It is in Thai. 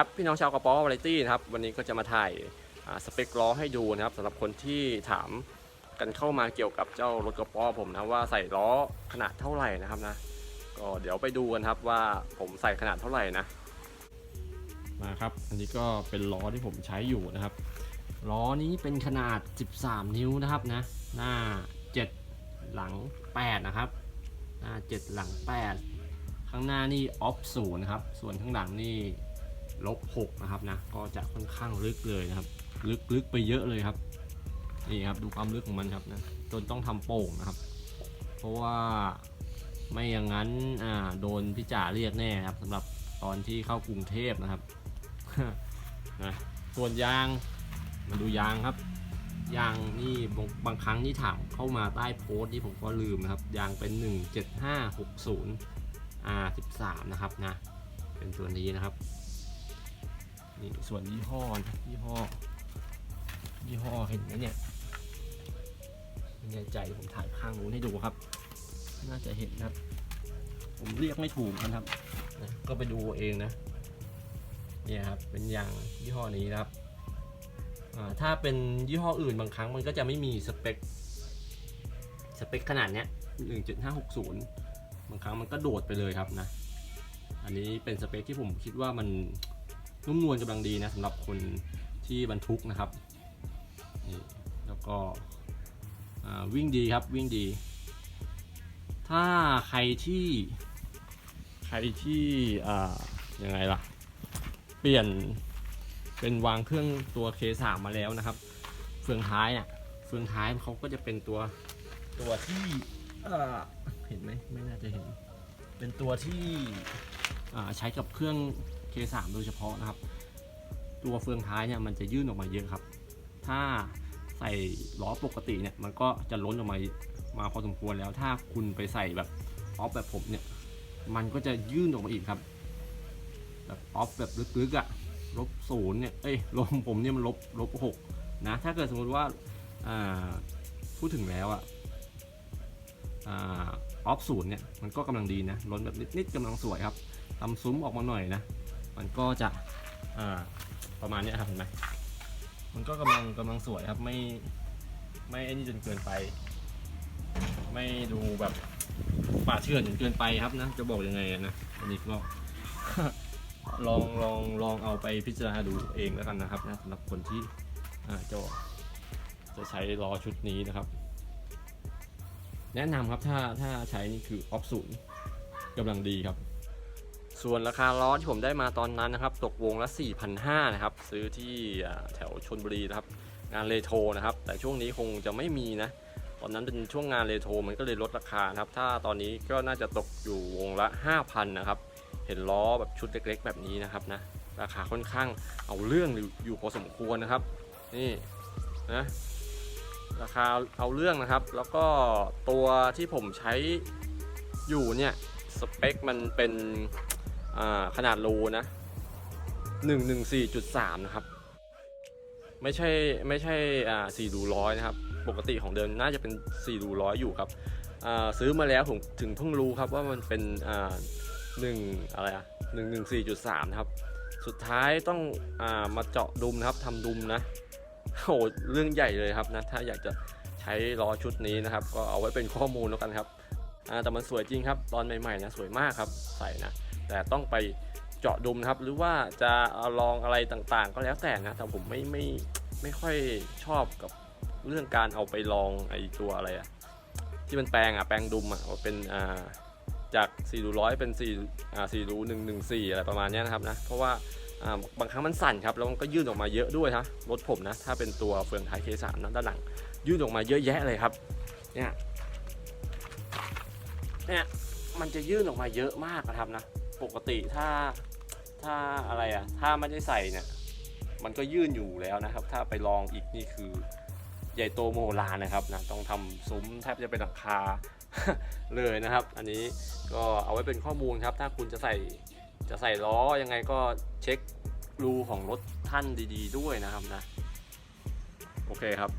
ครับพี่น้องชาวกระป๋อวาไรตี้นะครับวันนี้ก็จะมาถ่ายสเปคล้อให้ดูนะครับสำหรับคนที่ถามกันเข้ามาเกี่ยวกับเจ้ารถกระป๋อผมนะว่าใส่ล้อขนาดเท่าไหร่นะครับนะก็เดี๋ยวไปดูกันครับว่าผมใส่ขนาดเท่าไหร่นะมาครับ อันนี้ก็เป็นล้อที่ผมใช้อยู่นะครับล้อนี้เป็นขนาด 13 นิ้วนะครับนะหน้า 7 หลัง 8 นะครับ หน้า 7 หลัง 8 ข้างหน้านี่ออฟศูนย์นะครับ ส่วนข้างหลังนี่ ลบ6นะครับนะก็จะค่อนข้างลึกเลยนะครับ ลึกลึกไปเยอะเลยครับนี่ครับดูความลึกของมันครับนะจนต้องทำโป่งนะครับ เพราะว่าไม่อย่างนั้นอ่าโดนพี่จ่าเรียกแน่ครับสำหรับตอนที่เข้ากรุงเทพนะครับนะส่วนยางมาดูยางครับยางนี่บางบางครั้งที่ถามเข้ามาใต้โพสต์นี่ผมก็ลืมนะครับยางเป็น 17560 R13 นะครับนะเป็นตัวนี้นะครับ นี่ส่วนยี่ห้อนะยี่ห้อยี่ห้อเห็นไหมเนี่ยไม่แน่ใจผมถ่ายข้างนู้นให้ดูครับ น่าจะเห็นนะครับ ผมเรียกไม่ถูกนะครับนะก็ไปดูเองนะเนี่ยครับเป็นยางยี่ห้อนี้นะครับถ้าเป็นยี่ห้ออื่นบางครั้งมันก็จะไม่มีสเปคสเปคขนาดเนี้ย1.560 บางครั้งมันก็โดดไปเลยครับนะ อันนี้เป็นสเปคที่ผมคิดว่ามัน นุ่มนวลกำลังดีนะสำหรับคนที่บรรทุกนะครับนี่แล้วก็วิ่งดีครับวิ่งดี ถ้าใครที่ ใครที่อ่ายังไงล่ะ เปลี่ยนเป็นวางเครื่องตัว K3 มาแล้วนะครับ เฟืองท้ายอะเฟืองท้ายเขาก็จะเป็นตัวตัวที่เอ่อเห็นไหมไม่น่าจะเห็น เป็นตัวที่อ่าใช้กับเครื่อง K3 โดยเฉพาะนะครับ ตัวเฟืองท้ายเนี่ยมันจะยื่นออกมาเยอะครับ ถ้าใส่ล้อปกติเนี่ยมันก็จะล้นออกมามาพอสมควรแล้วถ้าคุณไปใส่แบบออฟแบบผมเนี่ยมันก็จะยื่นออกมาอีกครับแบบออฟแบบลึกๆอะ่ะลบศูนย์เนี่ยเอ้ยลบผมเนี่ยมันลบลบหกนะถ้าเกิดสมมติว่าอ่าพูดถึงแล้วอะอ่าออฟศูนย์เนี่ยมันก็กำลังดีนะล้นแบบนิดๆกำลังสวยครับทำซุ้มออกมาหน่อยนะ มันก็จะอ่าประมาณเนี้ยครับเห็นไหมมันก็กำลังกำลังสวยครับไม่ไม่ไอ้นี่จนเกินไป ไม่ดูแบบป่าเถื่อนจนเกินไปครับนะ จะบอกยังไงอะนะอันนี้ก็ ลองลองลองเอาไปพิจารณาดูเองแล้วกันนะครับนะสำหรับคนที่อ่าจะจะใช้ล้อชุดนี้นะครับ แนะนำครับถ้าถ้าใช้นี่คือออฟศูนย์กำลังดีครับ ส่วนราคาล้อที่ผมได้มาตอนนั้นนะครับ ตกวงละ 4,500นะครับ ซื้อที่แถวชนบุรีนะครับ งานเลโทนะครับ แต่ช่วงนี้คงจะไม่มีนะ ตอนนั้นเป็นช่วงงานเลโทมันก็เลยลดราคานะครับ ถ้าตอนนี้ก็น่าจะตกอยู่วงละ 5,000นะครับ เห็นล้อแบบชุดเล็กๆ แบบนี้นะครับนะ ราคาค่อนข้างเอาเรื่องอยู่อยู่พอสมควรนะครับ นี่นะราคาเอาเรื่องนะครับ แล้วก็ตัวที่ผมใช้อยู่เนี่ย สเปคมันเป็น ขนาดรูนะ 114.3 นะครับ ไม่ใช่ไม่ใช่อ่า4รูร้อยนะครับ ปกติของเดิมน่าจะเป็น4รูร้อยอยู่ครับซื้อมาแล้วผมถึงเพิ่งรู้ครับว่ามันเป็นหนึ่งอะไรอะหนึ่งหนึ่งสี่จุดสามนะครับ สุดท้ายต้องอามาเจาะดุมนะครับทำดุมนะโอ้โหเรื่องใหญ่เลยครับนะถ้าอยากจะใช้ล้อชุดนี้นะครับ ก็เอาไว้เป็นข้อมูลแล้วกันครับอ่าแต่มันสวยจริงครับ ตอนใหม่ๆนะสวยมากครับใส่นะ แต่ต้องไปเจาะดุมนะครับ หรือว่าจะอลองอะไรต่างๆ ก็แล้วแต่นะแต่ผมไม่ไม่ไม่ค่อยชอบกับเรื่องการเอาไปลองไอตัวอะไรอะที่มันแปลงอะแปลงดุมอะเป็นอ่าจาก4รูร้อยเป็น4อ่า4รู114 อะไรประมาณนี้นะครับนะเพราะว่าอ่าบางครั้งมันสั่นครับ แล้วมันก็ยื่นออกมาเยอะด้วยนะรถผมนะ ถ้าเป็นตัวเฟืองท้าย K3 นะด้านหลังยื่นออกมาเยอะแยะเลยครับเนี่ยเนี่ยมันจะยื่นออกมาเยอะมากนะครับนะ ปกติถ้าถ้าอะไรอะถ้าไม่ได้ใส่เนี่ยมันก็ยื่นอยู่แล้วนะครับ ถ้าไปลองอีกนี่คือใหญ่โตโมโหลานนะครับนะต้องทำซุ้มแทบจะเป็นหลังคาเลยนะครับ อันนี้ก็เอาไว้เป็นข้อมูลครับ ถ้าคุณจะใส่จะใส่ล้อยังไงก็เช็ครูของรถท่านดี ๆ ด้วยนะครับนะ โอเคครับ